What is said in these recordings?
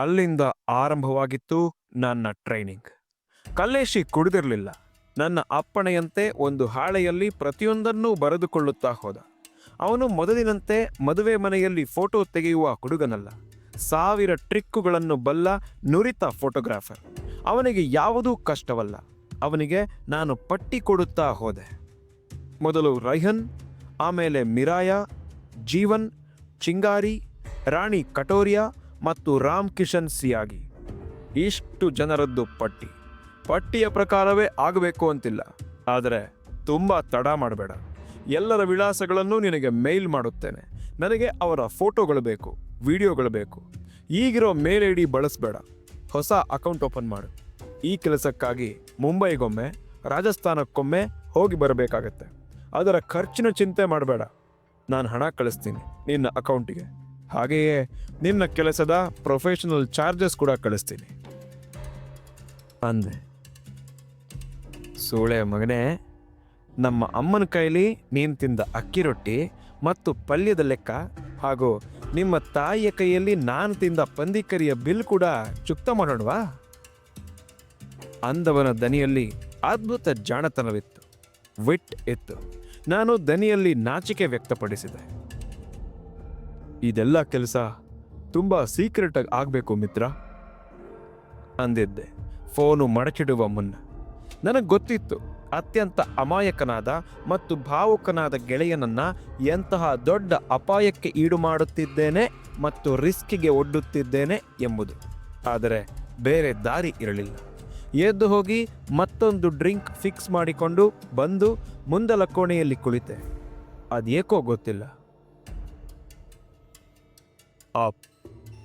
ಅಲ್ಲಿಂದ ಆರಂಭವಾಗಿತ್ತು ನನ್ನ ಟ್ರೈನಿಂಗ್. ಕಲ್ಲೇಶಿ ಕುಡಿದಿರಲಿಲ್ಲ. ನನ್ನ ಅಪ್ಪಣೆಯಂತೆ ಒಂದು ಹಾಳೆಯಲ್ಲಿ ಪ್ರತಿಯೊಂದನ್ನೂ ಬರೆದುಕೊಳ್ಳುತ್ತಾ ಹೋದ. ಅವನು ಮೊದಲಿನಂತೆ ಮದುವೆ ಮನೆಯಲ್ಲಿ ಫೋಟೋ ತೆಗೆಯುವ ಹುಡುಗನಲ್ಲ. ಸಾವಿರ ಟ್ರಿಕ್ಕುಗಳನ್ನು ಬಲ್ಲ ನುರಿತ ಫೋಟೋಗ್ರಾಫರ್. ಅವನಿಗೆ ಯಾವುದೂ ಕಷ್ಟವಲ್ಲ. ಅವನಿಗೆ ನಾನು ಪಟ್ಟಿ ಕೊಡುತ್ತಾ ಹೋದೆ. ಮೊದಲು ರೈಹನ್, ಆಮೇಲೆ ಮಿರಾಯ, ಜೀವನ್, ಚಿಂಗಾರಿ, ರಾಣಿ ಕಟೋರಿಯಾ ಮತ್ತು ರಾಮ್ ಕಿಶನ್ ಸಿಯಾಗಿ. ಇಷ್ಟು ಜನರದ್ದು ಪಟ್ಟಿ. ಪಟ್ಟಿಯ ಪ್ರಕಾರವೇ ಆಗಬೇಕು ಅಂತಿಲ್ಲ. ಆದರೆ ತುಂಬ ತಡ ಮಾಡಬೇಡ. ಎಲ್ಲರ ವಿಳಾಸಗಳನ್ನು ನಿನಗೆ ಮೇಲ್ ಮಾಡುತ್ತೇನೆ. ನನಗೆ ಅವರ ಫೋಟೋಗಳು ಬೇಕು, ವಿಡಿಯೋಗಳು ಬೇಕು. ಈಗಿರೋ ಮೇಲ್ ಐ ಡಿ ಬಳಸಬೇಡ. ಹೊಸ ಅಕೌಂಟ್ ಓಪನ್ ಮಾಡು. ಈ ಕೆಲಸಕ್ಕಾಗಿ ಮುಂಬೈಗೊಮ್ಮೆ, ರಾಜಸ್ಥಾನಕ್ಕೊಮ್ಮೆ ಹೋಗಿ ಬರಬೇಕಾಗತ್ತೆ. ಅದರ ಖರ್ಚಿನ ಚಿಂತೆ ಮಾಡಬೇಡ. ನಾನು ಹಣ ಕಳಿಸ್ತೀನಿ ನಿನ್ನ ಅಕೌಂಟಿಗೆ. ಹಾಗೆಯೇ ನಿನ್ನ ಕೆಲಸದ ಪ್ರೊಫೆಷನಲ್ ಚಾರ್ಜಸ್ ಕೂಡ ಕಳಿಸ್ತೀನಿ. ಅಂದೆ. ಸೂಳೆ ಮಗನೇ, ನಮ್ಮ ಅಮ್ಮನ ಕೈಲಿ ನೀನು ತಿಂದ ಅಕ್ಕಿ ರೊಟ್ಟಿ ಮತ್ತು ಪಲ್ಯದ ಲೆಕ್ಕ ಹಾಗೂ ನಿಮ್ಮ ತಾಯಿಯ ಕೈಯಲ್ಲಿ ನಾನು ತಿಂದ ಪಂದಿಕರಿಯ ಬಿಲ್ ಕೂಡ ಚುಕ್ತ ಮಾಡೋಣವಾ? ಅಂದವನ ದನಿಯಲ್ಲಿ ಅದ್ಭುತ ಜಾಣತನವಿತ್ತು. ವಿಟ್ ಇತ್ತು. ನಾನು ದನಿಯಲ್ಲಿ ನಾಚಿಕೆ ವ್ಯಕ್ತಪಡಿಸಿದೆ. ಇದೆಲ್ಲ ಕೆಲಸ ತುಂಬ ಸೀಕ್ರೆಟ್ ಆಗಿ ಆಗಬೇಕು ಮಿತ್ರ. ಅಂದಿದ್ದೆ. ಫೋನು ಮಡಚಿಡುವ ಮುನ್ನ. ನನಗೆ ಗೊತ್ತಿತ್ತು, ಅತ್ಯಂತ ಅಮಾಯಕನಾದ ಮತ್ತು ಭಾವುಕನಾದ ಗೆಳೆಯನನ್ನ ಎಂತಹ ದೊಡ್ಡ ಅಪಾಯಕ್ಕೆ ಈಡು ಮಾಡುತ್ತಿದ್ದೇನೆ ಮತ್ತು ರಿಸ್ಕಿಗೆ ಒಡ್ಡುತ್ತಿದ್ದೇನೆ ಎಂಬುದು. ಆದರೆ ಬೇರೆ ದಾರಿ ಇರಲಿಲ್ಲ. ಎದ್ದು ಹೋಗಿ ಮತ್ತೊಂದು ಡ್ರಿಂಕ್ ಫಿಕ್ಸ್ ಮಾಡಿಕೊಂಡು ಬಂದು ಮುಂದಲ ಕೋಣೆಯಲ್ಲಿ ಕುಳಿತೆ. ಅದೇಕೋ ಗೊತ್ತಿಲ್ಲ. आप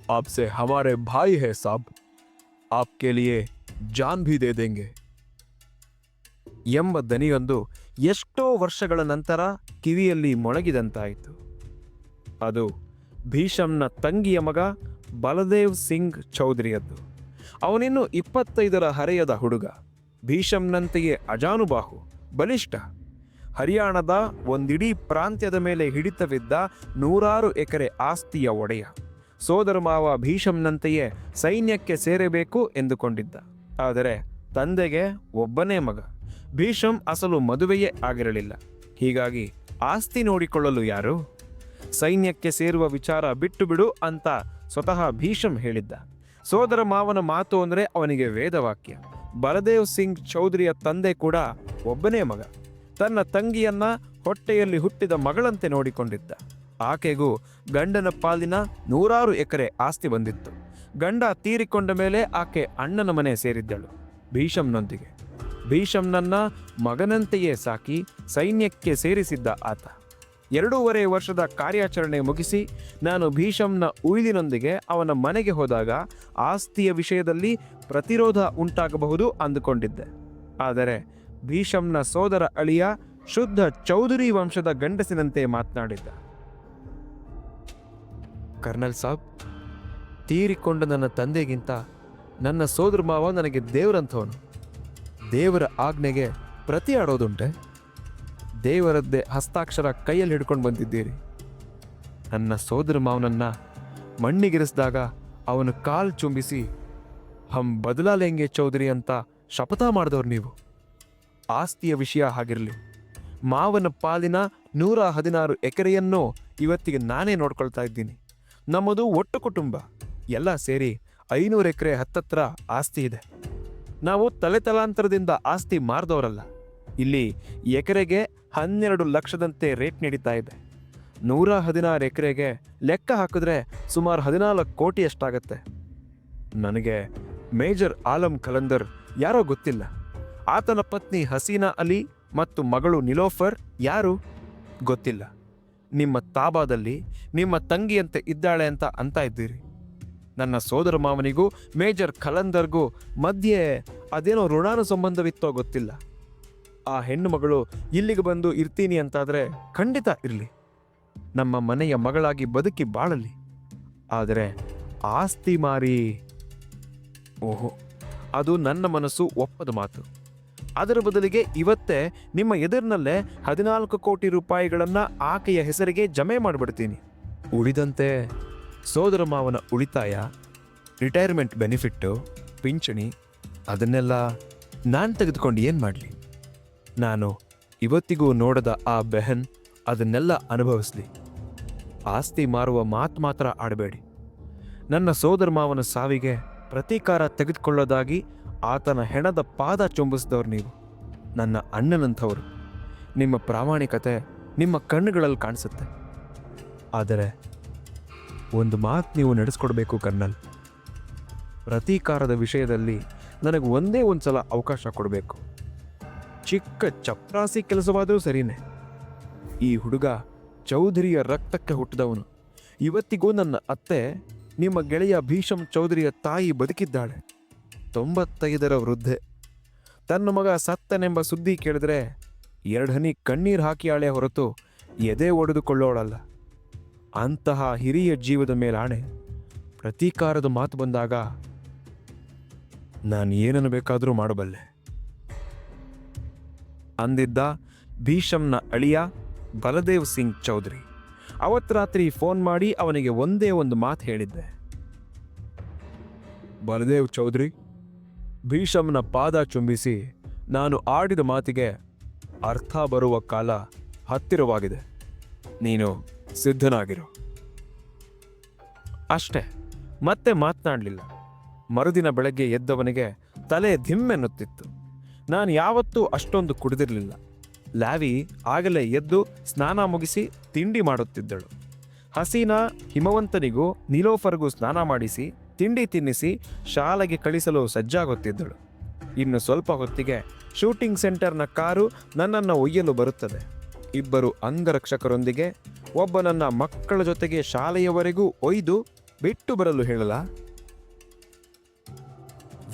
आपसे हमारे भाई है साहब आपके लिए ಜಾನ್ भी दे देंगे ಎಂಬ ದನಿಯೊಂದು ಎಷ್ಟೋ ವರ್ಷಗಳ ನಂತರ ಕಿವಿಯಲ್ಲಿ ಮೊಳಗಿದಂತಾಯಿತು ಅದು ಭೀಷಮ್ನ ತಂಗಿಯ ಮಗ ಬಲದೇವ್ ಸಿಂಗ್ ಚೌಧರಿಯದ್ದು ಅವನಿನ್ನು ಇಪ್ಪತ್ತೈದರ ಹರೆಯದ ಹುಡುಗ ಭೀಷಮ್ನಂತೆಯೇ ಅಜಾನುಬಾಹು ಬಲಿಷ್ಠ ಹರಿಯಾಣದ ಒಂದಿಡೀ ಪ್ರಾಂತ್ಯದ ಮೇಲೆ ಹಿಡಿತವಿದ್ದ ನೂರಾರು ಎಕರೆ ಆಸ್ತಿಯ ಒಡೆಯ. ಸೋದರ ಮಾವ ಭೀಷಮ್ನಂತೆಯೇ ಸೈನ್ಯಕ್ಕೆ ಸೇರಬೇಕು ಎಂದುಕೊಂಡಿದ್ದ. ಆದರೆ ತಂದೆಗೆ ಒಬ್ಬನೇ ಮಗ. ಭೀಷಂ ಅಸಲು ಮದುವೆಯೇ ಆಗಿರಲಿಲ್ಲ. ಹೀಗಾಗಿ ಆಸ್ತಿ ನೋಡಿಕೊಳ್ಳಲು ಯಾರು? ಸೈನ್ಯಕ್ಕೆ ಸೇರುವ ವಿಚಾರ ಬಿಟ್ಟು ಬಿಡು ಅಂತ ಸ್ವತಃ ಭೀಷಂ ಹೇಳಿದ್ದ. ಸೋದರ ಮಾವನ ಮಾತು ಅಂದರೆ ಅವನಿಗೆ ವೇದವಾಕ್ಯ. ಬಲದೇವ್ ಸಿಂಗ್ ಚೌಧರಿಯ ತಂದೆ ಕೂಡ ಒಬ್ಬನೇ ಮಗ. ತನ್ನ ತಂಗಿಯನ್ನ ಹೊಟ್ಟೆಯಲ್ಲಿ ಹುಟ್ಟಿದ ಮಗಳಂತೆ ನೋಡಿಕೊಂಡಿದ್ದ. ಆಕೆಗೂ ಗಂಡನ ಪಾಲಿನ ನೂರಾರು ಎಕರೆ ಆಸ್ತಿ ಬಂದಿತ್ತು. ಗಂಡ ತೀರಿಕೊಂಡ ಮೇಲೆ ಆಕೆ ಅಣ್ಣನ ಮನೆ ಸೇರಿದ್ದಳು ಭೀಷಂನೊಂದಿಗೆ ಭೀಷಂನನ್ನ ಮಗನಂತೆಯೇ ಸಾಕಿ ಸೈನ್ಯಕ್ಕೆ ಸೇರಿಸಿದ್ದ ಆತ. ಎರಡೂವರೆ ವರ್ಷದ ಕಾರ್ಯಾಚರಣೆ ಮುಗಿಸಿ ನಾನು ಭೀಷಂನ ಉಯಿಲಿನೊಂದಿಗೆ ಅವನ ಮನೆಗೆ ಹೋದಾಗ ಆಸ್ತಿಯ ವಿಷಯದಲ್ಲಿ ಪ್ರತಿರೋಧ ಉಂಟಾಗಬಹುದು ಅಂದುಕೊಂಡಿದ್ದೆ. ಆದರೆ ಭೀಷಮ್ನ ಸೋದರ ಅಳಿಯ ಶುದ್ಧ ಚೌಧರಿ ವಂಶದ ಗಂಡಸಿನಂತೆ ಮಾತನಾಡಿದ್ದ. ಕರ್ನಲ್ ಸಾಬ್, ತೀರಿಕೊಂಡ ನನ್ನ ತಂದೆಗಿಂತ ನನ್ನ ಸೋದರ ಮಾವ ನನಗೆ ದೇವರಂಥವನು. ದೇವರ ಆಜ್ಞೆಗೆ ಪ್ರತಿ ಆಡೋದುಂಟೆ ದೇವರದ್ದೇ ಹಸ್ತಾಕ್ಷರ ಕೈಯಲ್ಲಿ ಹಿಡ್ಕೊಂಡು ಬಂದಿದ್ದೀರಿ. ನನ್ನ ಸೋದರ ಮಾವನನ್ನ ಮಣ್ಣಿಗಿರಿಸಿದಾಗ ಅವನು ಕಾಲು ಚುಂಬಿಸಿ, ಹಂ ಬದಲಾಲೆಂಗೆ ಚೌಧರಿ ಅಂತ ಶಪಥ ಮಾಡಿದವ್ರು ನೀವು. ಆಸ್ತಿಯ ವಿಷಯ ಆಗಿರಲಿ. ಮಾವನ ಪಾಲಿನ ನೂರ ಹದಿನಾರು ಎಕರೆಯನ್ನು ಇವತ್ತಿಗೆ ನಾನೇ ನೋಡ್ಕೊಳ್ತಾ ಇದ್ದೀನಿ. ನಮ್ಮದು ಒಟ್ಟು ಕುಟುಂಬ. ಎಲ್ಲ ಸೇರಿ ಐನೂರು ಎಕರೆ ಹತ್ತತ್ರ ಆಸ್ತಿ ಇದೆ. ನಾವು ತಲೆ ತಲಾಂತರದಿಂದ ಆಸ್ತಿ ಮಾರ್ದವರಲ್ಲ. ಇಲ್ಲಿ ಎಕರೆಗೆ ಹನ್ನೆರಡು ಲಕ್ಷದಂತೆ ರೇಟ್ ನಡೀತಾ ಇದೆ. ನೂರ ಹದಿನಾರು ಎಕರೆಗೆ ಲೆಕ್ಕ ಹಾಕಿದ್ರೆ ಸುಮಾರು ಹದಿನಾಲ್ಕು ಕೋಟಿ ಅಷ್ಟಾಗತ್ತೆ. ನನಗೆ ಮೇಜರ್ ಆಲಂ ಕಲಂದರ್ ಯಾರೋ ಗೊತ್ತಿಲ್ಲ. ಆತನ ಪತ್ನಿ ಹಸೀನಾ ಅಲಿ ಮತ್ತು ಮಗಳು ನಿಲೋಫರ್ ಯಾರು? ಗೊತ್ತಿಲ್ಲ. ನಿಮ್ಮ ತಾಬಾದಲ್ಲಿ ನಿಮ್ಮ ತಂಗಿಯಂತೆ ಇದ್ದಾಳೆ ಅಂತ ಅಂತ ಇದ್ದೀರಿ. ನನ್ನ ಸೋದರ ಮಾವನಿಗೂ, ಮೇಜರ್ ಖಲಂದರ್ಗೂ ಮಧ್ಯೆ ಅದೇನೋ ಋಣಾನು ಸಂಬಂಧವಿತ್ತೋ ಗೊತ್ತಿಲ್ಲ. ಆ ಹೆಣ್ಣು ಮಗಳು ಇಲ್ಲಿಗೆ ಬಂದು ಇರ್ತೀನಿ ಅಂತಾದರೆ ಖಂಡಿತ ಇರಲಿ. ನಮ್ಮ ಮನೆಯ ಮಗಳಾಗಿ ಬದುಕಿ ಬಾಳಲಿ. ಆದರೆ ಆಸ್ತಿ ಮಾರಿ. ಓಹೋ, ಅದು ನನ್ನ ಮನಸ್ಸು ಒಪ್ಪದ ಮಾತು. ಅದರ ಬದಲಿಗೆ ಇವತ್ತೇ ನಿಮ್ಮ ಎದುರಿನಲ್ಲೇ ಹದಿನಾಲ್ಕು ಕೋಟಿ ರೂಪಾಯಿಗಳನ್ನು ಆಕೆಯ ಹೆಸರಿಗೆ ಜಮೆ ಮಾಡಿಬಿಡ್ತೀನಿ. ಉಳಿದಂತೆ ಸೋದರ ಮಾವನ ಉಳಿತಾಯ ರಿಟೈರ್ಮೆಂಟ್ ಬೆನಿಫಿಟ್ಟು ಪಿಂಚಣಿ, ಅದನ್ನೆಲ್ಲ ನಾನು ತೆಗೆದುಕೊಂಡು ಏನು ಮಾಡಲಿ? ನಾನು ಇವತ್ತಿಗೂ ನೋಡದ ಆ ಬೆಹನ್ ಅದನ್ನೆಲ್ಲ ಅನುಭವಿಸ್ಲಿ. ಆಸ್ತಿ ಮಾರುವ ಮಾತು ಮಾತ್ರ ಆಡಬೇಡಿ. ನನ್ನ ಸೋದರ ಮಾವನ ಸಾವಿಗೆ ಪ್ರತೀಕಾರ ತೆಗೆದುಕೊಳ್ಳೋದಾಗಿ ಆತನ ಹೆಣದ ಪಾದ ಚುಂಬಿಸಿದವ್ರು ನೀವು. ನನ್ನ ಅಣ್ಣನಂಥವರು. ನಿಮ್ಮ ಪ್ರಾಮಾಣಿಕತೆ ನಿಮ್ಮ ಕಣ್ಣುಗಳಲ್ಲಿ ಕಾಣಿಸುತ್ತೆ. ಆದರೆ ಒಂದು ಮಾತು ನೀವು ನಡೆಸ್ಕೊಡ್ಬೇಕು ಕರ್ನಲ್. ಪ್ರತೀಕಾರದ ವಿಷಯದಲ್ಲಿ ನನಗೆ ಒಂದೇ ಒಂದು ಸಲ ಅವಕಾಶ ಕೊಡಬೇಕು. ಚಿಕ್ಕ ಚಪ್ರಾಸಿ ಕೆಲಸವಾದರೂ ಸರಿನೇ. ಈ ಹುಡುಗ ಚೌಧರಿಯ ರಕ್ತಕ್ಕೆ ಹುಟ್ಟಿದವನು. ಇವತ್ತಿಗೂ ನನ್ನ ಅತ್ತೆ, ನಿಮ್ಮ ಗೆಳೆಯ ಭೀಷಮ್ ಚೌಧರಿಯ ತಾಯಿ ಬದುಕಿದ್ದಾಳೆ. ತೊಂಬತ್ತೈದರ ವೃದ್ಧೆ. ತನ್ನ ಮಗ ಸತ್ತನೆಂಬ ಸುದ್ದಿ ಕೇಳಿದ್ರೆ ಎರಡನಿ ಕಣ್ಣೀರು ಹಾಕಿಯಾಳೆ ಹೊರತು ಎದೆ ಒಡೆದುಕೊಳ್ಳೋಳಲ್ಲ. ಅಂತಹ ಹಿರಿಯ ಜೀವದ ಮೇಲಾಣೆ ಪ್ರತೀಕಾರದ ಮಾತು ಬಂದಾಗ ನಾನು ಏನನ್ನು ಬೇಕಾದರೂ ಮಾಡಬಲ್ಲೆ. ಅಂದಿದ್ದ ಭೀಷಮ್ನ ಅಳಿಯ ಬಲದೇವ್ ಸಿಂಗ್ ಚೌಧರಿ. ಅವತ್ತು ರಾತ್ರಿ ಫೋನ್ ಮಾಡಿ ಅವನಿಗೆ ಒಂದೇ ಒಂದು ಮಾತು ಹೇಳಿದ್ದೆ. ಬಲದೇವ್ ಚೌಧರಿ ಭೀಷಮ್ನ ಪಾದ ಚುಂಬಿಸಿ ನಾನು ಆಡಿದ ಮಾತಿಗೆ ಅರ್ಥ ಬರುವ ಕಾಲ ಹತ್ತಿರವಾಗಿದೆ. ನೀನು ಸಿದ್ಧನಾಗಿರು. ಅಷ್ಟೇ, ಮತ್ತೆ ಮಾತನಾಡಲಿಲ್ಲ. ಮರುದಿನ ಬೆಳಗ್ಗೆ ಎದ್ದವನಿಗೆ ತಲೆ ಧಿಮ್ಮೆನ್ನುತ್ತಿತ್ತು. ನಾನು ಯಾವತ್ತೂ ಅಷ್ಟೊಂದು ಕುಡಿದಿರಲಿಲ್ಲ. ಲ್ಯಾವಿ ಆಗಲೇ ಎದ್ದು ಸ್ನಾನ ಮುಗಿಸಿ ತಿಂಡಿ ಮಾಡುತ್ತಿದ್ದಳು. ಹಸೀನಾ ಹಿಮವಂತನಿಗೂ ನೀಲೋಫರ್ಗೂ ಸ್ನಾನ ಮಾಡಿಸಿ ತಿಂಡಿ ತಿನ್ನಿಸಿ ಶಾಲೆಗೆ ಕಳಿಸಲು ಸಜ್ಜಾಗುತ್ತಿದ್ದಳು. ಇನ್ನು ಸ್ವಲ್ಪ ಹೊತ್ತಿಗೆ ಶೂಟಿಂಗ್ ಸೆಂಟರ್ನ ಕಾರು ನನ್ನನ್ನು ಒಯ್ಯಲು ಬರುತ್ತದೆ. ಇಬ್ಬರು ಅಂಗರಕ್ಷಕರೊಂದಿಗೆ ಒಬ್ಬ ನನ್ನ ಮಕ್ಕಳ ಜೊತೆಗೆ ಶಾಲೆಯವರೆಗೂ ಒಯ್ದು ಬಿಟ್ಟು ಬರಲು ಹೇಳಲ?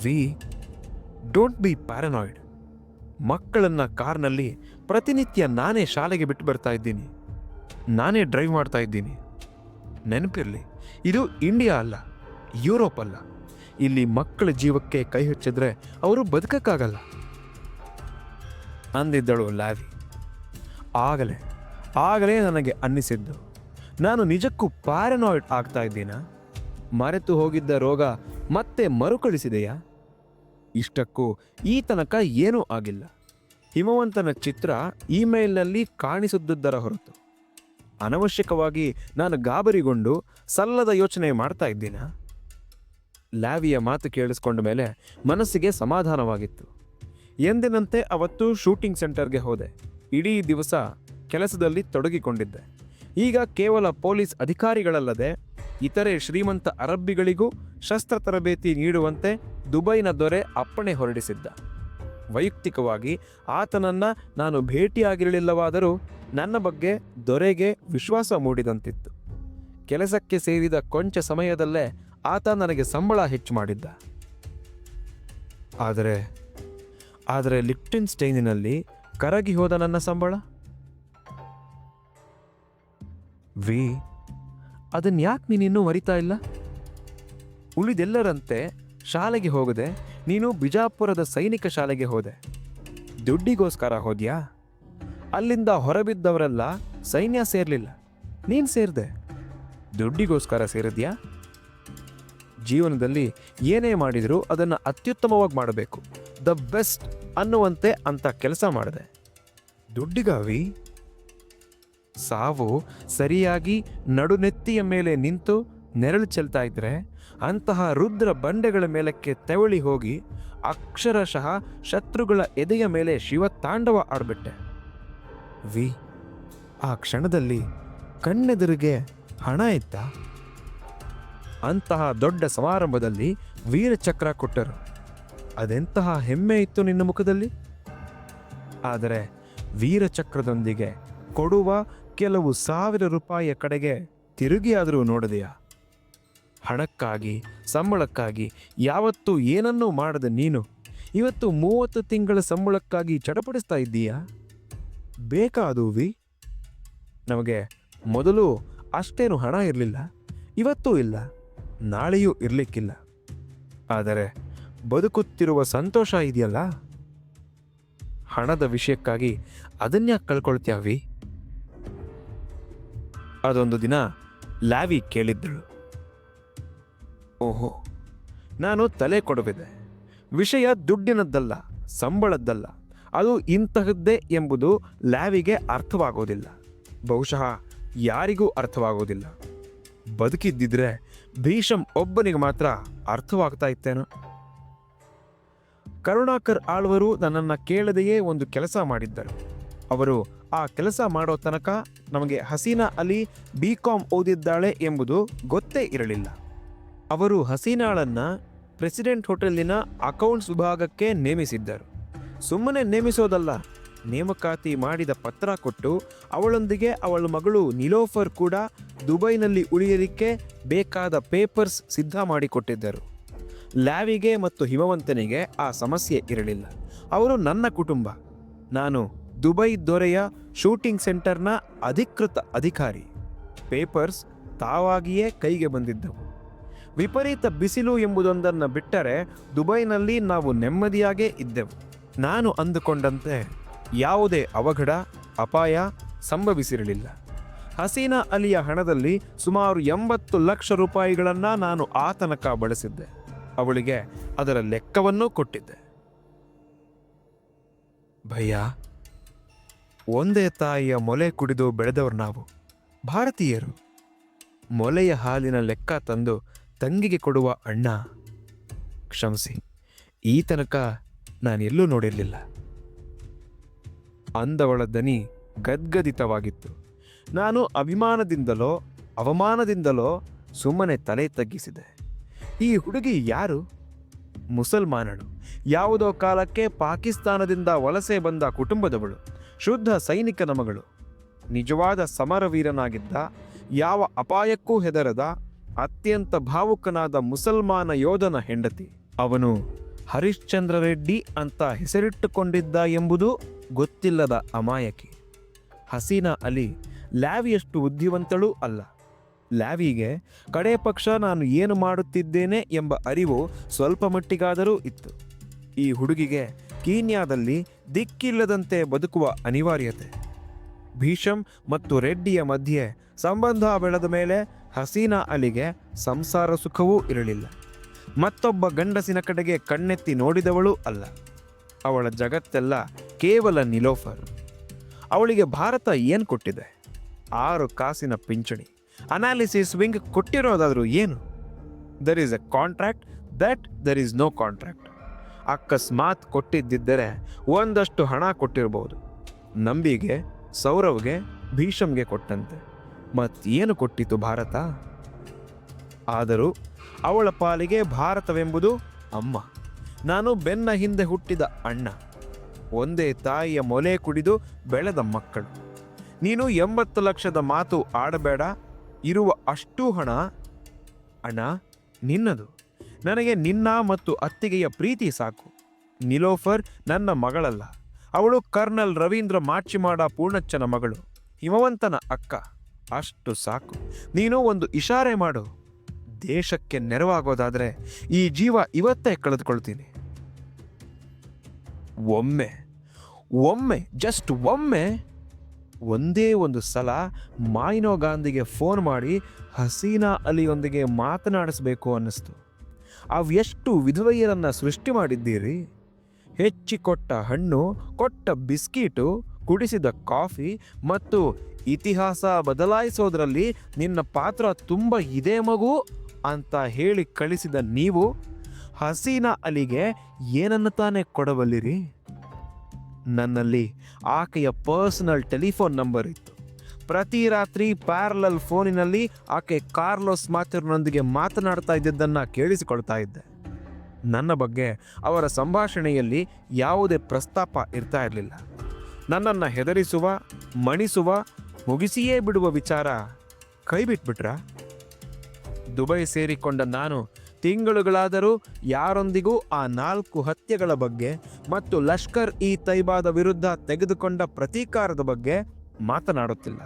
V, don't be paranoid. ಮಕ್ಕಳನ್ನ ಕಾರ್ನಲ್ಲಿ ಪ್ರತಿನಿತ್ಯ ನಾನೇ ಶಾಲೆಗೆ ಬಿಟ್ಟು ಬರ್ತಾ ಇದ್ದೀನಿ. ನಾನೇ ಡ್ರೈವ್ ಮಾಡ್ತಾ ಇದ್ದೀನಿ. ನೆನಪಿರಲಿ, ಇದು ಇಂಡಿಯಾ ಅಲ್ಲ. ಯುರೋಪ್ ಅಲ್ಲ. ಇಲ್ಲಿ ಮಕ್ಕಳ ಜೀವಕ್ಕೆ ಕೈ ಹಚ್ಚಿದ್ರೆ ಅವರು ಬದುಕಕ್ಕಾಗಲ್ಲ. ಅಂದಿದ್ದಳು ಲಾವಿ. ಆಗಲೇ ಆಗಲೇ ನನಗೆ ಅನ್ನಿಸಿದ್ದು. ನಾನು ನಿಜಕ್ಕೂ ಪ್ಯಾರನಾಯ್ಡ್ ಆಗ್ತಾ ಇದ್ದೀನಾ? ಮರೆತು ಹೋಗಿದ್ದ ರೋಗ ಮತ್ತೆ ಮರುಕಳಿಸಿದೆಯಾ? ಇಷ್ಟಕ್ಕೂ ಈ ತನಕ ಏನೂ ಆಗಿಲ್ಲ. ಹಿಮವಂತನ ಚಿತ್ರ ಇಮೇಲ್ನಲ್ಲಿ ಕಾಣಿಸುತ್ತಿದ್ದರ ಹೊರತು. ಅನವಶ್ಯಕವಾಗಿ ನಾನು ಗಾಬರಿಗೊಂಡು ಸಲ್ಲದ ಯೋಚನೆ ಮಾಡ್ತಾ ಇದ್ದೀನ? ಲ್ಯಾವಿಯ ಮಾತು ಕೇಳಿಸ್ಕೊಂಡ ಮೇಲೆ ಮನಸ್ಸಿಗೆ ಸಮಾಧಾನವಾಗಿತ್ತು. ಎಂದಿನಂತೆ ಅವತ್ತು ಶೂಟಿಂಗ್ ಸೆಂಟರ್ಗೆ ಹೋದೆ. ಇಡೀ ದಿವಸ ಕೆಲಸದಲ್ಲಿ ತೊಡಗಿಕೊಂಡಿದ್ದೆ. ಈಗ ಕೇವಲ ಪೊಲೀಸ್ ಅಧಿಕಾರಿಗಳಲ್ಲದೆ ಇತರೆ ಶ್ರೀಮಂತ ಅರಬ್ಬಿಗಳಿಗೂ ಶಸ್ತ್ರ ತರಬೇತಿ ನೀಡುವಂತೆ ದುಬೈನ ದೊರೆ ಅಪ್ಪಣೆ ಹೊರಡಿಸಿದ್ದ. ವೈಯಕ್ತಿಕವಾಗಿ ಆತನನ್ನು ನಾನು ಭೇಟಿಯಾಗಿರಲಿಲ್ಲವಾದರೂ ನನ್ನ ಬಗ್ಗೆ ದೊರೆಗೆ ವಿಶ್ವಾಸ ಮೂಡಿದಂತಿತ್ತು. ಕೆಲಸಕ್ಕೆ ಸೇರಿದ ಕೊಂಚ ಸಮಯದಲ್ಲೇ ಆತ ನನಗೆ ಸಂಬಳ ಹೆಚ್ಚು ಮಾಡಿದ್ದ. ಆದರೆ ಆದರೆ ಲಿಪ್ಟಿನ್ ಸ್ಟೈನಿನಲ್ಲಿ ಕರಗಿ ಹೋದ ನನ್ನ ಸಂಬಳ? ವಿ ಅದನ್ನ ಯಾಕೆ ನೀನಿನ್ನೂ ಮರಿತಾ ಇಲ್ಲ? ಉಳಿದೆಲ್ಲರಂತೆ ಶಾಲೆಗೆ ಹೋಗದೆ ನೀನು ಬಿಜಾಪುರದ ಸೈನಿಕ ಶಾಲೆಗೆ ಹೋದೆ. ದುಡ್ಡಿಗೋಸ್ಕರ ಹೋದ್ಯಾ? ಅಲ್ಲಿಂದ ಹೊರಬಿದ್ದವರೆಲ್ಲ ಸೈನ್ಯ ಸೇರಲಿಲ್ಲ. ನೀನು ಸೇರಿದೆ. ದುಡ್ಡಿಗೋಸ್ಕರ ಸೇರಿದ್ಯಾ? ಜೀವನದಲ್ಲಿ ಏನೇ ಮಾಡಿದರೂ ಅದನ್ನು ಅತ್ಯುತ್ತಮವಾಗಿ ಮಾಡಬೇಕು. ದ ಬೆಸ್ಟ್ ಅನ್ನುವಂತೆ ಅಂತ ಕೆಲಸ ಮಾಡಿದೆ. ದುಡ್ಡಿಗಾವಿ? ಸಾವು ಸರಿಯಾಗಿ ನಡುನೆತ್ತಿಯ ಮೇಲೆ ನಿಂತು ನೆರಳು ಚೆಲ್ತಾ ಇದ್ರೆ ಅಂತಹ ರುದ್ರ ಬಂಡೆಗಳ ಮೇಲಕ್ಕೆ ತೆವಳಿ ಹೋಗಿ ಅಕ್ಷರಶಃ ಶತ್ರುಗಳ ಎದೆಯ ಮೇಲೆ ಶಿವ ತಾಂಡವ ಆಡ್ಬಿಟ್ಟೆ. ವಿ, ಆ ಕ್ಷಣದಲ್ಲಿ ಕಣ್ಣೆದುರಿಗೆ ಹಣ ಇತ್ತ? ಅಂತಹ ದೊಡ್ಡ ಸಮಾರಂಭದಲ್ಲಿ ವೀರಚಕ್ರ ಕೊಟ್ಟರು. ಅದೆಂತಹ ಹೆಮ್ಮೆ ಇತ್ತು ನಿನ್ನ ಮುಖದಲ್ಲಿ? ಆದರೆ ವೀರಚಕ್ರದೊಂದಿಗೆ ಕೊಡುವ ಕೆಲವು ಸಾವಿರ ರೂಪಾಯಿಯ ಕಡೆಗೆ ತಿರುಗಿಯಾದರೂ ನೋಡದೆಯಾ? ಹಣಕ್ಕಾಗಿ, ಸಂಬಳಕ್ಕಾಗಿ ಯಾವತ್ತೂ ಏನನ್ನೂ ಮಾಡದ ನೀನು ಇವತ್ತು ಮೂವತ್ತು ತಿಂಗಳ ಸಂಬಳಕ್ಕಾಗಿ ಚಡಪಡಿಸ್ತಾ ಇದ್ದೀಯಾ? ಬೇಕಾದು ವಿ? ನಮಗೆ ಮೊದಲು ಅಷ್ಟೇನು ಹಣ ಇರಲಿಲ್ಲ, ಇವತ್ತೂ ಇಲ್ಲ. ನಾಳೆಯೂ ಇರಲಿಕ್ಕಿಲ್ಲ. ಆದರೆ ಬದುಕುತ್ತಿರುವ ಸಂತೋಷ ಇದೆಯಲ್ಲ? ಹಣದ ವಿಷಯಕ್ಕಾಗಿ ಅದನ್ಯಾಕೆ ಕಳ್ಕೊಳ್ತ್ಯಾವಿ ಅದೊಂದು ದಿನ ಲ್ಯಾವಿ ಕೇಳಿದ್ದಳು. ಓಹೋ, ನಾನು ತಲೆ ಕೊಡುವಿದೆ. ವಿಷಯ ದುಡ್ಡಿನದ್ದಲ್ಲ, ಸಂಬಳದ್ದಲ್ಲ, ಅದು ಇಂತಹದ್ದೇ ಎಂಬುದು ಲ್ಯಾವಿಗೆ ಅರ್ಥವಾಗೋದಿಲ್ಲ. ಬಹುಶಃ ಯಾರಿಗೂ ಅರ್ಥವಾಗೋದಿಲ್ಲ. ಬದುಕಿದ್ದಿದ್ರೆ ಭೀಷಮ್ ಒಬ್ಬನಿಗೆ ಮಾತ್ರ ಅರ್ಥವಾಗ್ತಾ ಇತ್ತೇನು? ಕರುಣಾಕರ್ ಆಳ್ವರು ನನ್ನನ್ನು ಕೇಳದೆಯೇ ಒಂದು ಕೆಲಸ ಮಾಡಿದ್ದರು. ಅವರು ಆ ಕೆಲಸ ಮಾಡೋ ತನಕ ನಮಗೆ ಹಸೀನಾ ಅಲಿ ಬಿ ಕಾಮ್ ಓದಿದ್ದಾಳೆ ಎಂಬುದು ಗೊತ್ತೇ ಇರಲಿಲ್ಲ. ಅವರು ಹಸೀನಾಳನ್ನ ಪ್ರೆಸಿಡೆಂಟ್ ಹೋಟೆಲಿನ ಅಕೌಂಟ್ಸ್ ವಿಭಾಗಕ್ಕೆ ನೇಮಿಸಿದ್ದರು. ಸುಮ್ಮನೆ ನೇಮಿಸೋದಲ್ಲ ನೇಮಕಾತಿ ಮಾಡಿದ ಪತ್ರ ಕೊಟ್ಟು ಅವಳೊಂದಿಗೆ ಅವಳ ಮಗಳು ನಿಲೋಫರ್ ಕೂಡ ದುಬೈನಲ್ಲಿ ಉಳಿಯಲಿಕ್ಕೆ ಬೇಕಾದ ಪೇಪರ್ಸ್ ಸಿದ್ಧ ಮಾಡಿಕೊಟ್ಟಿದ್ದರು. ಲ್ಯಾವಿಗೆ ಮತ್ತು ಹಿಮವಂತನಿಗೆ ಆ ಸಮಸ್ಯೆ ಇರಲಿಲ್ಲ. ಅವರು ನನ್ನ ಕುಟುಂಬ. ನಾನು ದುಬೈ ದೊರೆಯ ಶೂಟಿಂಗ್ ಸೆಂಟರ್ನ ಅಧಿಕೃತ ಅಧಿಕಾರಿ. ಪೇಪರ್ಸ್ ತಾವಾಗಿಯೇ ಕೈಗೆ ಬಂದಿದ್ದವು. ವಿಪರೀತ ಬಿಸಿಲು ಎಂಬುದೊಂದನ್ನು ಬಿಟ್ಟರೆ ದುಬೈನಲ್ಲಿ ನಾವು ನೆಮ್ಮದಿಯಾಗೇ ಇದ್ದೆವು. ನಾನು ಅಂದುಕೊಂಡಂತೆ ಯಾವುದೇ ಅವಘಡ, ಅಪಾಯ ಸಂಭವಿಸಿರಲಿಲ್ಲ. ಹಸೀನಾ ಅಲಿಯ ಹಣದಲ್ಲಿ ಸುಮಾರು ಎಂಬತ್ತು ಲಕ್ಷ ರೂಪಾಯಿಗಳನ್ನು ನಾನು ಆ ತನಕ ಬಳಸಿದ್ದೆ. ಅವಳಿಗೆ ಅದರ ಲೆಕ್ಕವನ್ನೂ ಕೊಟ್ಟಿದ್ದೆ. ಭಯ್ಯ, ಒಂದೇ ತಾಯಿಯ ಮೊಲೆ ಕುಡಿದು ಬೆಳೆದವರು ನಾವು, ಭಾರತೀಯರು. ಮೊಲೆಯ ಹಾಲಿನ ಲೆಕ್ಕ ತಂದು ತಂಗಿಗೆ ಕೊಡುವ ಅಣ್ಣ. ಕ್ಷಮಿಸಿ, ಈ ತನಕ ನಾನೆಲ್ಲೂ ನೋಡಿರಲಿಲ್ಲ. ಅಂದವಳ ದನಿ ಗದ್ಗದಿತವಾಗಿತ್ತು ನಾನು ಅಭಿಮಾನದಿಂದಲೋ, ಅವಮಾನದಿಂದಲೋ ಸುಮ್ಮನೆ ತಲೆ ತಗ್ಗಿಸಿದೆ. ಈ ಹುಡುಗಿ ಯಾರು? ಮುಸಲ್ಮಾನಳು. ಯಾವುದೋ ಕಾಲಕ್ಕೆ ಪಾಕಿಸ್ತಾನದಿಂದ ವಲಸೆ ಬಂದ ಕುಟುಂಬದವಳು. ಶುದ್ಧ ಸೈನಿಕನ ಮಗಳು. ನಿಜವಾದ ಸಮರವೀರನಾಗಿದ್ದ, ಯಾವ ಅಪಾಯಕ್ಕೂ ಹೆದರದ, ಅತ್ಯಂತ ಭಾವುಕನಾದ ಮುಸಲ್ಮಾನ ಯೋಧನ ಹೆಂಡತಿ. ಅವನು ಹರಿಶ್ಚಂದ್ರ ರೆಡ್ಡಿ ಅಂತ ಹೆಸರಿಟ್ಟುಕೊಂಡಿದ್ದ ಎಂಬುದು ಗೊತ್ತಿಲ್ಲದ ಅಮಾಯಕಿ. ಹಸೀನಾ ಅಲಿ ಲ್ಯಾವಿಯಷ್ಟು ಬುದ್ಧಿವಂತಳೂ ಅಲ್ಲ. ಲ್ಯಾವಿಗೆ ಕಡೆ ಪಕ್ಷ ನಾನು ಏನು ಮಾಡುತ್ತಿದ್ದೇನೆ ಎಂಬ ಅರಿವು ಸ್ವಲ್ಪ ಮಟ್ಟಿಗಾದರೂ ಇತ್ತು. ಈ ಹುಡುಗಿಗೆ ಕೀನ್ಯಾದಲ್ಲಿ ದಿಕ್ಕಿಲ್ಲದಂತೆ ಬದುಕುವ ಅನಿವಾರ್ಯತೆ. ಭೀಷಮ್ ಮತ್ತು ರೆಡ್ಡಿಯ ಮಧ್ಯೆ ಸಂಬಂಧ ಬೆಳೆದ ಮೇಲೆ ಹಸೀನಾ ಅಲಿಗೆ ಸಂಸಾರ ಸುಖವೂ ಇರಲಿಲ್ಲ. ಮತ್ತೊಬ್ಬ ಗಂಡಸಿನ ಕಡೆಗೆ ಕಣ್ಣೆತ್ತಿ ನೋಡಿದವಳೂ ಅಲ್ಲ. ಅವಳ ಜಗತ್ತೆಲ್ಲ ಕೇವಲ ನಿಲೋಫರ್. ಅವಳಿಗೆ ಭಾರತ ಏನು ಕೊಟ್ಟಿದೆ? ಆರು ಕಾಸಿನ ಪಿಂಚಣಿ. ಅನಾಲಿಸಿಸ್ ವಿಂಗ್ ಕೊಟ್ಟಿರೋದಾದರೂ ಏನು? There is a contract that there is no contract ಅಕಸ್ಮಾತ್ ಕೊಟ್ಟಿದ್ದಿದ್ದರೆ ಒಂದಷ್ಟು ಹಣ ಕೊಟ್ಟಿರಬಹುದು ನಂಬಿಗೆ, ಸೌರವ್ಗೆ, ಭೀಷಮ್ಗೆ ಕೊಟ್ಟಂತೆ. ಮತ್ತೇನು ಕೊಟ್ಟಿತು ಭಾರತ? ಆದರೂ ಅವಳ ಪಾಲಿಗೆ ಭಾರತವೆಂಬುದು ಅಮ್ಮ. ನಾನು ಬೆನ್ನ ಹಿಂದೆ ಹುಟ್ಟಿದ ಅಣ್ಣ. ಒಂದೇ ತಾಯಿಯ ಮೊಲೆ ಕುಡಿದು ಬೆಳೆದ ಮಕ್ಕಳು. ನೀನು ಎಂಬತ್ತು ಲಕ್ಷದ ಮಾತು ಆಡಬೇಡ. ಇರುವ ಅಷ್ಟೂ ಹಣ ಅಣ್ಣ, ನಿನ್ನದು. ನನಗೆ ನಿನ್ನ ಮತ್ತು ಅತ್ತಿಗೆಯ ಪ್ರೀತಿ ಸಾಕು. ನಿಲೋಫರ್ ನನ್ನ ಮಗಳಲ್ಲ. ಅವಳು ಕರ್ನಲ್ ರವೀಂದ್ರ ಮಾಚಿಮಾಡ ಪೂರ್ಣಚ್ಚನ ಮಗಳು. ಹಿಮವಂತನ ಅಕ್ಕ. ಅಷ್ಟು ಸಾಕು. ನೀನು ಒಂದು ಇಶಾರೆ ಮಾಡು. ದೇಶಕ್ಕೆ ನೆರವಾಗೋದಾದರೆ ಈ ಜೀವ ಇವತ್ತೇ ಕಳೆದುಕೊಳ್ತೀನಿ. ಒಮ್ಮೆ ಒಮ್ಮೆ ಜಸ್ಟ್ ಒಮ್ಮೆ ಒಂದೇ ಒಂದು ಸಲ ಮಾಯಿನೋ ಗಾಂಧಿಗೆ ಫೋನ್ ಮಾಡಿ ಹಸೀನಾ ಅಲಿಯೊಂದಿಗೆ ಮಾತನಾಡಿಸ್ಬೇಕು ಅನ್ನಿಸ್ತು. ಅವೆಷ್ಟು ವಿಧವೆಯರನ್ನ ಸೃಷ್ಟಿ ಮಾಡಿದ್ದೀರಿ? ಹೆಚ್ಚಿಕೊಟ್ಟ ಹಣ್ಣು, ಕೊಟ್ಟ ಬಿಸ್ಕೀಟು, ಕುಡಿಸಿದ ಕಾಫಿ ಮತ್ತು ಇತಿಹಾಸ ಬದಲಾಯಿಸೋದ್ರಲ್ಲಿ ನಿನ್ನ ಪಾತ್ರ ತುಂಬ ಇದೆ ಮಗು. ಅಂತ ಹೇಳಿ ಕಳಿಸಿದ ನೀವು ಹಸೀನಾ ಅಲಿಗೆ ಏನನ್ನು ತಾನೇ ಕೊಡಬಲ್ಲಿರಿ? ನನ್ನಲ್ಲಿ ಆಕೆಯ ಪರ್ಸನಲ್ ಟೆಲಿಫೋನ್ ನಂಬರ್ ಇತ್ತು. ಪ್ರತಿ ರಾತ್ರಿ ಪ್ಯಾರಲಲ್ ಫೋನಿನಲ್ಲಿ ಆಕೆ ಕಾರ್ಲೋಸ್ ಮಾತರ್ನೊಂದಿಗೆ ಮಾತನಾಡ್ತಾ ಇದ್ದದ್ದನ್ನು ಕೇಳಿಸಿಕೊಳ್ತಾ ಇದ್ದೆ. ನನ್ನ ಬಗ್ಗೆ ಅವರ ಸಂಭಾಷಣೆಯಲ್ಲಿ ಯಾವುದೇ ಪ್ರಸ್ತಾಪ ಇರ್ತಾ ಇರಲಿಲ್ಲ. ನನ್ನನ್ನು ಹೆದರಿಸುವ, ಮಣಿಸುವ, ಮುಗಿಸಿಯೇ ಬಿಡುವ ವಿಚಾರ ಕೈಬಿಟ್ಬಿಟ್ರಾ? ದುಬೈ ಸೇರಿಕೊಂಡ ನಾನು ತಿಂಗಳುಗಳಾದರೂ ಯಾರೊಂದಿಗೂ ಆ ನಾಲ್ಕು ಹತ್ಯೆಗಳ ಬಗ್ಗೆ ಮತ್ತು ಲಷ್ಕರ್ ಇ ತೈಬಾದ ವಿರುದ್ಧ ತೆಗೆದುಕೊಂಡ ಪ್ರತೀಕಾರದ ಬಗ್ಗೆ ಮಾತನಾಡುತ್ತಿಲ್ಲ.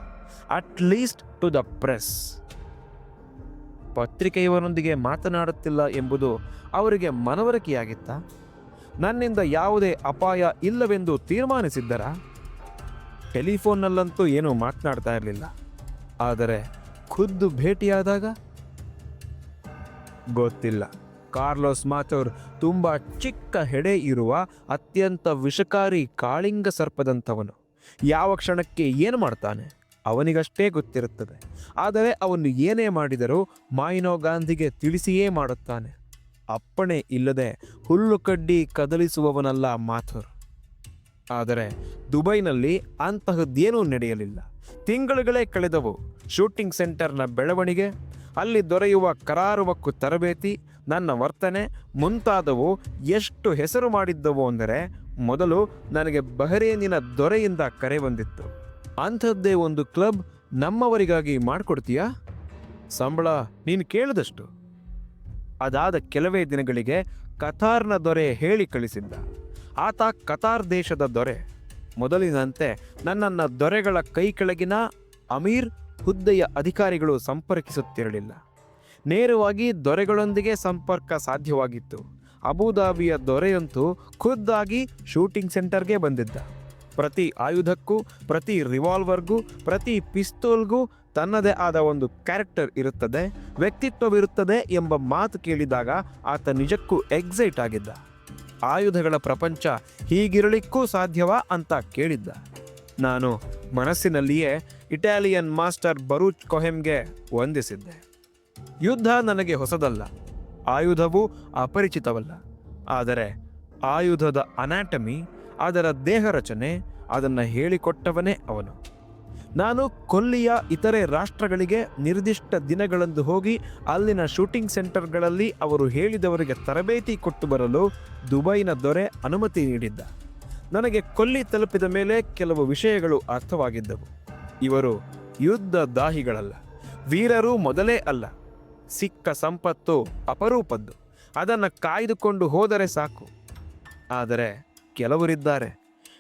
At least to the press ಪತ್ರಿಕೆಯವರೊಂದಿಗೆ ಮಾತನಾಡುತ್ತಿಲ್ಲ ಎಂಬುದು ಅವರಿಗೆ ಮನವರಿಕೆಯಾಗಿತ್ತ? ನನ್ನಿಂದ ಯಾವುದೇ ಅಪಾಯ ಇಲ್ಲವೆಂದು ತೀರ್ಮಾನಿಸಿದ್ದರ? ಟೆಲಿಫೋನ್ನಲ್ಲಂತೂ ಏನೂ ಮಾತನಾಡ್ತಾ ಇರಲಿಲ್ಲ. ಆದರೆ ಖುದ್ದು ಭೇಟಿಯಾದಾಗ ಗೊತ್ತಿಲ್ಲ. ಕಾರ್ಲೋಸ್ ಮಾಥೋರ್ ತುಂಬ ಚಿಕ್ಕ ಹೆಡೆ ಇರುವ ಅತ್ಯಂತ ವಿಷಕಾರಿ ಕಾಳಿಂಗ ಸರ್ಪದಂಥವನು. ಯಾವ ಕ್ಷಣಕ್ಕೆ ಏನು ಮಾಡ್ತಾನೆ? ಅವನಿಗಷ್ಟೇ ಗೊತ್ತಿರುತ್ತದೆ. ಆದರೆ ಅವನು ಏನೇ ಮಾಡಿದರೂ ಮಾಯಿನೋ ಗಾಂಧಿಗೆ ತಿಳಿಸಿಯೇ ಮಾಡುತ್ತಾನೆ. ಅಪ್ಪಣೆ ಇಲ್ಲದೆ ಹುಲ್ಲು ಕಡ್ಡಿ ಕದಲಿಸುವವನಲ್ಲ ಮಾಥುರ್. ಆದರೆ ದುಬೈನಲ್ಲಿ ಅಂತಹದ್ದೇನೂ ನಡೆಯಲಿಲ್ಲ. ತಿಂಗಳುಗಳೇ ಕಳೆದವು. ಶೂಟಿಂಗ್ ಸೆಂಟರ್ನ ಬೆಳವಣಿಗೆ, ಅಲ್ಲಿ ದೊರೆಯುವ ಕರಾರುವಕ್ಕು ತರಬೇತಿ, ನನ್ನ ವರ್ತನೆ, ಮುಂತಾದವು ಎಷ್ಟು ಹೆಸರು ಮಾಡಿದ್ದವು ಅಂದರೆ, ಮೊದಲು ನನಗೆ ಬಹರೇನಿನ ದೊರೆಯಿಂದ ಕರೆ ಬಂದಿತ್ತು. ಅಂಥದ್ದೇ ಒಂದು ಕ್ಲಬ್ ನಮ್ಮವರಿಗಾಗಿ ಮಾಡಿಕೊಡ್ತೀಯಾ? ಸಂಬಳ ನೀನು ಕೇಳಿದಷ್ಟು. ಅದಾದ ಕೆಲವೇ ದಿನಗಳಿಗೆ ಕತಾರ್ನ ದೊರೆ ಹೇಳಿ ಕಳಿಸಿದ್ದ. ಆತ ಕತಾರ್ ದೇಶದ ದೊರೆ. ಮೊದಲಿನಂತೆ ನನ್ನನ್ನು ದೊರೆಗಳ ಕೈ ಕೆಳಗಿನ ಅಮೀರ್ ಹುದ್ದೆಯ ಅಧಿಕಾರಿಗಳು ಸಂಪರ್ಕಿಸುತ್ತಿರಲಿಲ್ಲ. ನೇರವಾಗಿ ದೊರೆಗಳೊಂದಿಗೆ ಸಂಪರ್ಕ ಸಾಧ್ಯವಾಗಿತ್ತು. ಅಬುದಾಬಿಯ ದೊರೆಯಂತೂ ಖುದ್ದಾಗಿ ಶೂಟಿಂಗ್ ಸೆಂಟರ್ಗೆ ಬಂದಿದ್ದ. ಪ್ರತಿ ಆಯುಧಕ್ಕೂ, ಪ್ರತಿ ರಿವಾಲ್ವರ್ಗೂ, ಪ್ರತಿ ಪಿಸ್ತೂಲ್ಗೂ ತನ್ನದೇ ಆದ ಒಂದು ಕ್ಯಾರೆಕ್ಟರ್ ಇರುತ್ತದೆ, ವ್ಯಕ್ತಿತ್ವವಿರುತ್ತದೆ ಎಂಬ ಮಾತು ಕೇಳಿದಾಗ ಆತ ನಿಜಕ್ಕೂ ಎಕ್ಸೈಟ್ ಆಗಿದ್ದ. ಆಯುಧಗಳ ಪ್ರಪಂಚ ಹೀಗಿರಲಿಕ್ಕೂ ಸಾಧ್ಯವಾ ಅಂತ ಕೇಳಿದ್ದ. ನಾನು ಮನಸ್ಸಿನಲ್ಲಿಯೇ ಇಟಾಲಿಯನ್ ಮಾಸ್ಟರ್ ಬರೂಚ್ ಕೊಹೆಮ್ಗೆ ವಂದಿಸಿದ್ದೆ. ಯುದ್ಧ ನನಗೆ ಹೊಸದಲ್ಲ, ಆಯುಧವು ಅಪರಿಚಿತವಲ್ಲ. ಆದರೆ ಆಯುಧದ ಅನಾಟಮಿ, ಅದರ ದೇಹ ರಚನೆ, ಅದನ್ನು ಹೇಳಿಕೊಟ್ಟವನೇ ಅವನು. ನಾನು ಕೊಲ್ಲಿಯ ಇತರೆ ರಾಷ್ಟ್ರಗಳಿಗೆ ನಿರ್ದಿಷ್ಟ ದಿನಗಳಂದು ಹೋಗಿ ಅಲ್ಲಿನ ಶೂಟಿಂಗ್ ಸೆಂಟರ್ಗಳಲ್ಲಿ ಅವರು ಹೇಳಿದವರಿಗೆ ತರಬೇತಿ ಕೊಟ್ಟು ಬರಲು ದುಬೈನ ದೊರೆ ಅನುಮತಿ ನೀಡಿದ್ದ. ನನಗೆ ಕೊಲ್ಲಿ ತಲುಪಿದ ಮೇಲೆ ಕೆಲವು ವಿಷಯಗಳು ಅರ್ಥವಾಗಿದ್ದವು. ಇವರು ಯುದ್ಧ ದಾಹಿಗಳಲ್ಲ, ವೀರರು ಮೊದಲೇ ಅಲ್ಲ, ಸಿಕ್ಕ ಸಂಪತ್ತು ಅಪರೂಪದ್ದು, ಅದನ್ನು ಕಾಯ್ದುಕೊಂಡು ಹೋದರೆ ಸಾಕು. ಆದರೆ ಕೆಲವರಿದ್ದಾರೆ.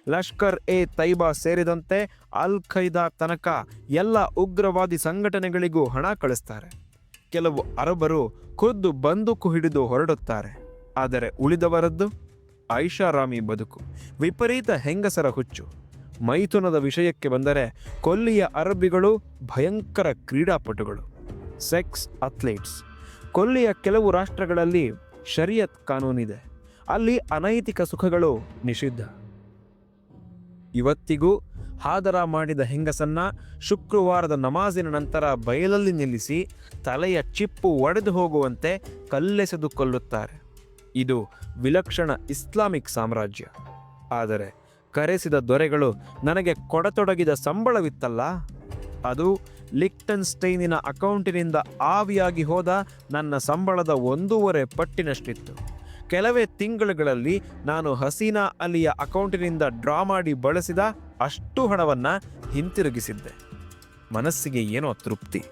ಲಷ್ಕರ್ ಎ ತೈಬಾ ಸೇರಿದಂತೆ ಅಲ್ ಖೈದಾ ತನಕ ಎಲ್ಲ ಉಗ್ರವಾದಿ ಸಂಘಟನೆಗಳಿಗೂ ಹಣ ಕಳಿಸ್ತಾರೆ. ಕೆಲವು ಅರಬರು ಖುದ್ದು ಬಂದೂಕು ಹಿಡಿದು ಹೊರಡುತ್ತಾರೆ. ಆದರೆ ಉಳಿದವರದ್ದು? ಐಷಾರಾಮಿ ಬದುಕು. ವಿಪರೀತ ಹೆಂಗಸರ ಹುಚ್ಚು. ಮೈಥುನದ ವಿಷಯಕ್ಕೆ ಬಂದರೆ ಕೊಲ್ಲಿಯ ಅರಬಿಗಳು ಭಯಂಕರ ಕ್ರೀಡಾಪಟುಗಳು. Sex athletes. ಕೊಲ್ಲಿಯ ಕೆಲವು ರಾಷ್ಟ್ರಗಳಲ್ಲಿ ಶರಿಯತ್ ಕಾನೂನಿದೆ. ಅಲ್ಲಿ ಅನೈತಿಕ ಸುಖಗಳು ನಿಷಿದ್ಧ. ಇವತ್ತಿಗೂ ಹಾದರ ಮಾಡಿದ ಹೆಂಗಸನ್ನ ಶುಕ್ರವಾರದ ನಮಾಜಿನ ನಂತರ ಬಯಲಲ್ಲಿ ನಿಲ್ಲಿಸಿ ತಲೆಯ ಚಿಪ್ಪು ಒಡೆದು ಹೋಗುವಂತೆ ಕಲ್ಲೆಸೆದು ಕೊಲ್ಲುತ್ತಾರೆ. ಇದು ವಿಲಕ್ಷಣ ಇಸ್ಲಾಮಿಕ್ ಸಾಮ್ರಾಜ್ಯ. ಆದರೆ ಕರೆಸಿದ ದೊರೆಗಳು ನನಗೆ ಕೊಡತೊಡಗಿದ ಸಂಬಳವಿತ್ತಲ್ಲ? ಅದು ಲಿಕ್ಟನ್ ಸ್ಟೈನಿನ ಅಕೌಂಟಿನಿಂದ ಆವಿಯಾಗಿ ಹೋದ ನನ್ನ ಸಂಬಳದ ಒಂದೂವರೆ ಪಟ್ಟಿನಷ್ಟಿತ್ತು. ಕೆಲವೇ ತಿಂಗಳುಗಳಲ್ಲಿ ನಾನು ಹಸೀನಾ ಅಲಿಯ ಅಕೌಂಟಿನಿಂದ ಡ್ರಾ ಮಾಡಿ ಬಳಸಿದ ಅಷ್ಟು ಹಣವನ್ನು ಹಿಂತಿರುಗಿಸಿದ್ದೆ. ಮನಸ್ಸಿಗೆ ಏನೋ ತೃಪ್ತಿ.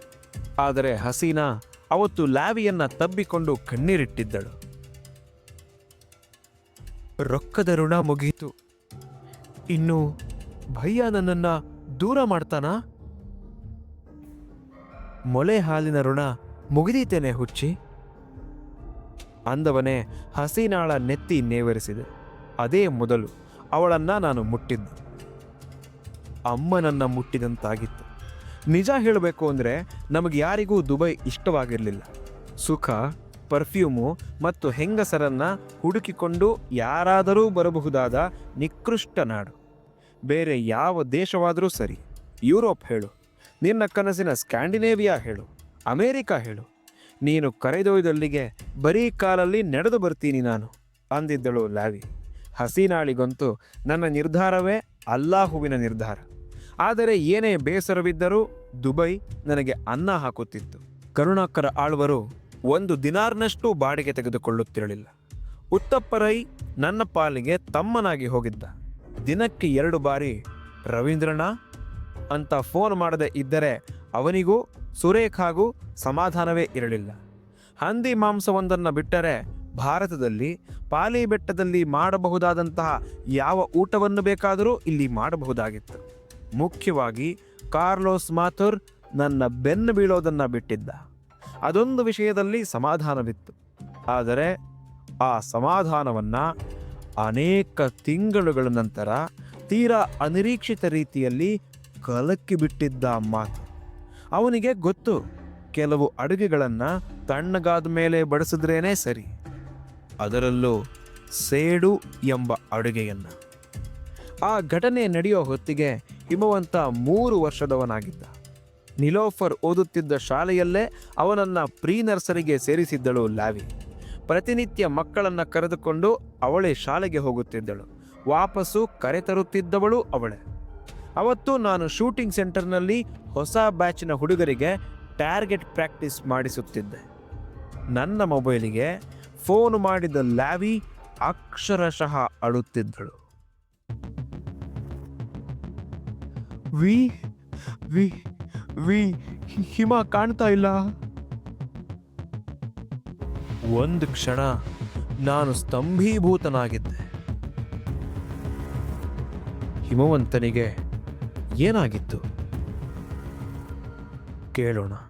ಆದರೆ ಹಸೀನಾ ಅವತ್ತು ಲ್ಯಾವಿಯನ್ನ ತಬ್ಬಿಕೊಂಡು ಕಣ್ಣೀರಿಟ್ಟಿದ್ದಳು. ರೊಕ್ಕದ ಋಣ ಮುಗಿಯಿತು ಇನ್ನು ಭಯ್ಯ ನನ್ನನ್ನು ದೂರ ಮಾಡ್ತಾನಾ? ಮೊಳೆ ಹಾಲಿನ ಋಣ ಮುಗಿದೀತೇನೆ ಹುಚ್ಚಿ. ಅಂದವನೇ ಹಸೀನಾಳ ನೆತ್ತಿ ನೇವರಿಸಿದೆ. ಅದೇ ಮೊದಲು ಅವಳನ್ನ ನಾನು ಮುಟ್ಟಿದ್ದು. ಅಮ್ಮನನ್ನ ಮುಟ್ಟಿದಂತಾಗಿತ್ತು. ನಿಜ ಹೇಳಬೇಕು ಅಂದರೆ ನಮಗೆ ಯಾರಿಗೂ ದುಬೈ ಇಷ್ಟವಾಗಿರಲಿಲ್ಲ. ಸುಖ ಪರ್ಫ್ಯೂಮು ಮತ್ತು ಹೆಂಗಸರನ್ನ ಹುಡುಕಿಕೊಂಡು ಯಾರಾದರೂ ಬರಬಹುದಾದ ನಿಕೃಷ್ಟ ನಾಡು. ಬೇರೆ ಯಾವ ದೇಶವಾದರೂ ಸರಿ. ಯುರೋಪ್ ಹೇಳು. ನಿನ್ನ ಕನಸಿನ ಸ್ಕ್ಯಾಂಡಿನೇವಿಯಾ ಹೇಳು. ಅಮೇರಿಕಾ ಹೇಳು. ನೀನು ಕರೆದೊಯ್ದಲ್ಲಿಗೆ ಬರೀ ಕಾಲಲ್ಲಿ ನಡೆದು ಬರ್ತೀನಿ ನಾನು, ಅಂದಿದ್ದಳು ಲಾವಿ ಹಸೀನಾಳಿಗಂತೂ ನನ್ನ ನಿರ್ಧಾರವೇ ಅಲ್ಲಾಹುವಿನ ನಿರ್ಧಾರ. ಆದರೆ ಏನೇ ಬೇಸರವಿದ್ದರೂ ದುಬೈ ನನಗೆ ಅನ್ನ ಹಾಕುತ್ತಿತ್ತು. ಕರುಣಾಕರ ಆಳ್ವರು ಒಂದು ದಿನಾರ್ನಷ್ಟು ಬಾಡಿಗೆ ತೆಗೆದುಕೊಳ್ಳುತ್ತಿರಲಿಲ್ಲ. ಉತ್ತಪ್ಪರೈ ನನ್ನ ಪಾಲಿಗೆ ತಮ್ಮನಾಗಿ ಹೋಗಿದ್ದ. ದಿನಕ್ಕೆ ಎರಡು ಬಾರಿ ರವೀಂದ್ರನ ಅಂತ ಫೋನ್ ಮಾಡದೆ ಇದ್ದರೆ ಅವನಿಗೂ ಸುರೇಖಾಗೂ ಸಮಾಧಾನವೇ ಇರಲಿಲ್ಲ. ಹಂದಿ ಮಾಂಸವೊಂದನ್ನು ಬಿಟ್ಟರೆ ಭಾರತದಲ್ಲಿ ಪಾಲಿ ಬೆಟ್ಟದಲ್ಲಿ ಮಾಡಬಹುದಾದಂತಹ ಯಾವ ಊಟವನ್ನು ಬೇಕಾದರೂ ಇಲ್ಲಿ ಮಾಡಬಹುದಾಗಿತ್ತು. ಮುಖ್ಯವಾಗಿ ಕಾರ್ಲೋಸ್ ಮಾಥುರ್ ನನ್ನ ಬೆನ್ನು ಬೀಳೋದನ್ನು ಬಿಟ್ಟಿದ್ದ. ಅದೊಂದು ವಿಷಯದಲ್ಲಿ ಸಮಾಧಾನವಿತ್ತು. ಆದರೆ ಆ ಸಮಾಧಾನವನ್ನು ಅನೇಕ ತಿಂಗಳುಗಳ ನಂತರ ತೀರಾ ಅನಿರೀಕ್ಷಿತ ರೀತಿಯಲ್ಲಿ ಕಲಕ್ಕಿ ಬಿಟ್ಟಿದ್ದ ಮಾತು ಅವನಿಗೆ ಗೊತ್ತು, ಕೆಲವು ಅಡುಗೆಗಳನ್ನು ತಣ್ಣಗಾದ ಮೇಲೆ ಬಡಿಸಿದ್ರೇನೆ ಸರಿ. ಅದರಲ್ಲೂ ಸೇಡು ಎಂಬ ಅಡುಗೆಯನ್ನು. ಆ ಘಟನೆ ನಡೆಯೋ ಹೊತ್ತಿಗೆ ಹಿಮವಂತ ಮೂರು ವರ್ಷದವನಾಗಿದ್ದ. ನಿಲೋಫರ್ ಓದುತ್ತಿದ್ದ ಶಾಲೆಯಲ್ಲೇ ಅವನನ್ನ ಪ್ರೀ ನರ್ಸರಿಗೆ ಸೇರಿಸಿದ್ದಳು ಲಾವಿ ಪ್ರತಿನಿತ್ಯ ಮಕ್ಕಳನ್ನ ಕರೆದುಕೊಂಡು ಅವಳೇ ಶಾಲೆಗೆ ಹೋಗುತ್ತಿದ್ದಳು. ವಾಪಸ್ಸು ಕರೆತರುತ್ತಿದ್ದವಳು ಅವಳೇ. ಅವತ್ತು ನಾನು ಶೂಟಿಂಗ್ ಸೆಂಟರ್ನಲ್ಲಿ ಹೊಸ ಬ್ಯಾಚಿನ ಹುಡುಗರಿಗೆ ಟಾರ್ಗೆಟ್ ಪ್ರಾಕ್ಟೀಸ್ ಮಾಡಿಸುತ್ತಿದ್ದೆ. ನನ್ನ ಮೊಬೈಲಿಗೆ ಫೋನ್ ಮಾಡಿದ ಲ್ಯಾವಿ ಅಕ್ಷರಶಃ ಅಳುತ್ತಿದ್ದಳು. ವಿ ವಿ ವಿ, ಹಿಮ ಕಾಣ್ತಾ ಇಲ್ಲ. ಒಂದು ಕ್ಷಣ ನಾನು ಸ್ತಂಭೀಭೂತನಾಗಿದ್ದೆ. ಹಿಮವಂತನಿಗೆ ಏನಾಗಿತ್ತು? Qué luna.